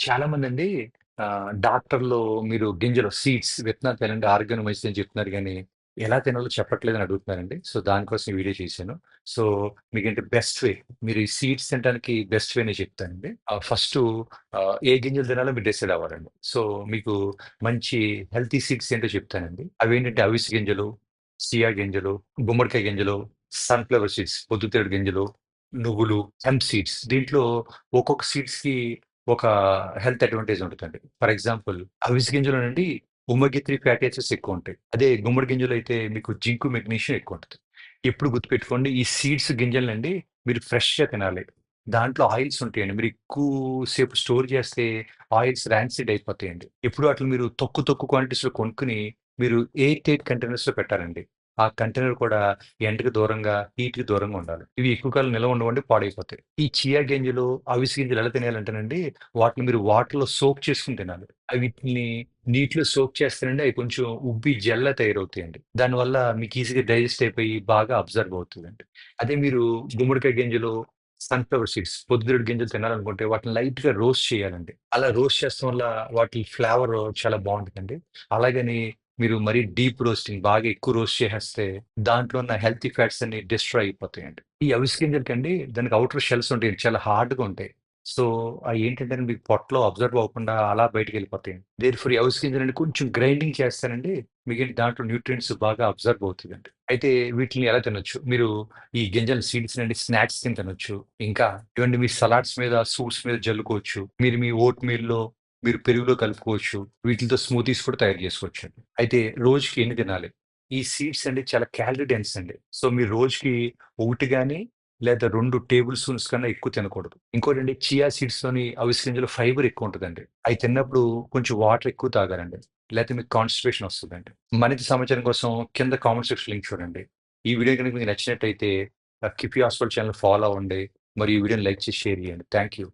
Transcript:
చాలా అండి ఆ డాక్టర్‌లు మీరు గింజలు సీడ్స్ విత్తనాలు తినండి మంచిది అని చెప్తున్నారు కానీ ఎలా తినాలో చెప్పట్లేదని అడుగుతున్నారండి. సో, దానికోసం ఈ వీడియో చేశాను. సో, మీకేంటి బెస్ట్ వే మీరు ఈ సీడ్స్ తినడానికి బెస్ట్ వేనే చెప్తానండి. ఫస్ట్ ఏ గింజలు తినాలో మీరు డిసైడ్ అవ్వాలండి. సో, మీకు మంచి హెల్తీ సీడ్స్ ఏంటో చెప్తానండి. అవేంటంటే అవిసె గింజలు, చియా గింజలు, గుమ్మడికాయ గింజలు, సన్‌ఫ్లవర్ సీడ్స్, పొద్దుతిరుగుడు గింజలు, నువ్వులు, హెంప్ సీడ్స్. దీంట్లో ఒక్కొక్క సీడ్స్‌కి ఒక హెల్త్ అడ్వాంటేజ్ ఉంటుందండి ఫర్ ఎగ్జాంపుల్ అవిసె గింజలోనండి ఒమెగా 3 ఫ్యాటీ యాసిడ్స్ ఎక్కువుంటాయి. అదే గుమ్మడి గింజలు అయితే మీకు జింకు, మెగ్నీషియం ఎక్కువ ఉంటుంది ఎప్పుడు గుర్తుపెట్టుకోండి ఈ సీడ్స్ గింజలనండి మీరు ఫ్రెష్‌గా తినాలి. దాంట్లో ఆయిల్స్ ఉంటాయండి. మీరు ఎక్కువ సేపు స్టోర్ చేస్తే ఆయిల్స్ ర్యాన్సిడ్ అయిపోతాయండి. ఎప్పుడు అట్లా మీరు తక్కువ తక్కువ క్వాంటిటీస్‌లో కొనుక్కుని మీరు ఎయిట్ ఎయిట్ కంటైనర్స్‌లో పెట్టాలండి. ఆ కంటైనర్ కూడా ఎండకి దూరంగా, హీట్‌కి దూరంగా ఉండాలి. ఇవి ఎక్కువ కాలం నిల్వ ఉండవండి పాడైపోతాయి. ఈ చియా గింజలు, అవిసి గింజలు ఎలా తినాలంటేనండి వాటిని మీరు వాటర్‌లో సోక్ చేసుకొని తినాలి. అవి వీటిని నీటిలో సోక్ చేస్తేనండి అవి కొంచెం ఉబ్బి జెల్లా తయారవుతాయండి. దానివల్ల మీకు ఈజీగా డైజెస్ట్ అయిపోయి బాగా అబ్జర్వ్ అవుతుందండి అదే మీరు గుమ్మడికాయ గింజలు, సన్‌ఫ్లవర్ సీడ్స్, పొద్దుడు గింజలు తినాలనుకుంటే వాటిని లైట్‌గా రోస్ట్ చేయాలండి. అలా రోస్ట్ చేస్తాం వల్ల వాటి ఫ్లేవర్ చాలా బాగుంటుందండి అలాగని మీరు మరీ డీప్ రోస్టింగ్ బాగా ఎక్కువ రోస్ట్ చేసేస్తే దాంట్లో ఉన్న హెల్తీ ఫ్యాట్స్ అన్ని డిస్ట్రాయ్ అయిపోతాయండి. ఈ అవిసె గింజలకండి దానికి అవుటర్ షెల్స్ ఉంటాయి చాలా హార్డ్‌గా ఉంటాయి. సో, అవి ఏంటంటే మీకు పొట్టలో అబ్జర్వ్ అవ్వకుండా అలా బయటికెళ్ళిపోతాయండి. దేర్‌ఫోర్ ఈ అవిసె గింజలని కొంచెం గ్రైండింగ్ చేస్తానండి మీకేంటి దాంట్లో న్యూట్రియంట్స్ బాగా అబ్జర్వ్ అవుతుందండి అయితే వీటిని ఎలా తినొచ్చు? మీరు ఈ గింజల సీడ్స్‌నండి స్నాక్స్ తిని తినొచ్చు. ఇంకా ఇవన్నీ మీ సలాడ్స్ మీద, సూప్స్ మీద జల్లుకోవచ్చు. మీరు మీ ఓట్ మీల్‌లో మీరు పెరుగులో కలుపుకోవచ్చు. వీటితో స్మూతీస్ కూడా తయారు చేసుకోవచ్చండి. అయితే రోజుకి ఎన్ని తినాలి? ఈ సీడ్స్ అండి చాలా క్యాలరీ డెన్స్ అండి. సో, మీరు రోజుకి ఒకటి కానీ లేదా రెండు టేబుల్ స్పూన్స్ కన్నా ఎక్కువ తినకూడదు. ఇంకోటండి చియా సీడ్స్లోని గింజలో ఫైబర్ ఎక్కువ ఉంటుందండి అవి తిన్నప్పుడు కొంచెం వాటర్ ఎక్కువ తాగాలండి. లేకపోతే మీకు కాన్‌స్టిపేషన్ వస్తుందండి మరింత సమాచారం కోసం కింద కామెంట్ సెక్షన్ లింక్ చూడండి. ఈ వీడియో కనుక మీకు నచ్చినట్టయితే ఆహ్, హాస్పిటల్ ఛానల్ ఫాలో అవ్వండి. మరియు ఈ వీడియోని లైక్ చేసి షేర్ చేయండి. Thank you.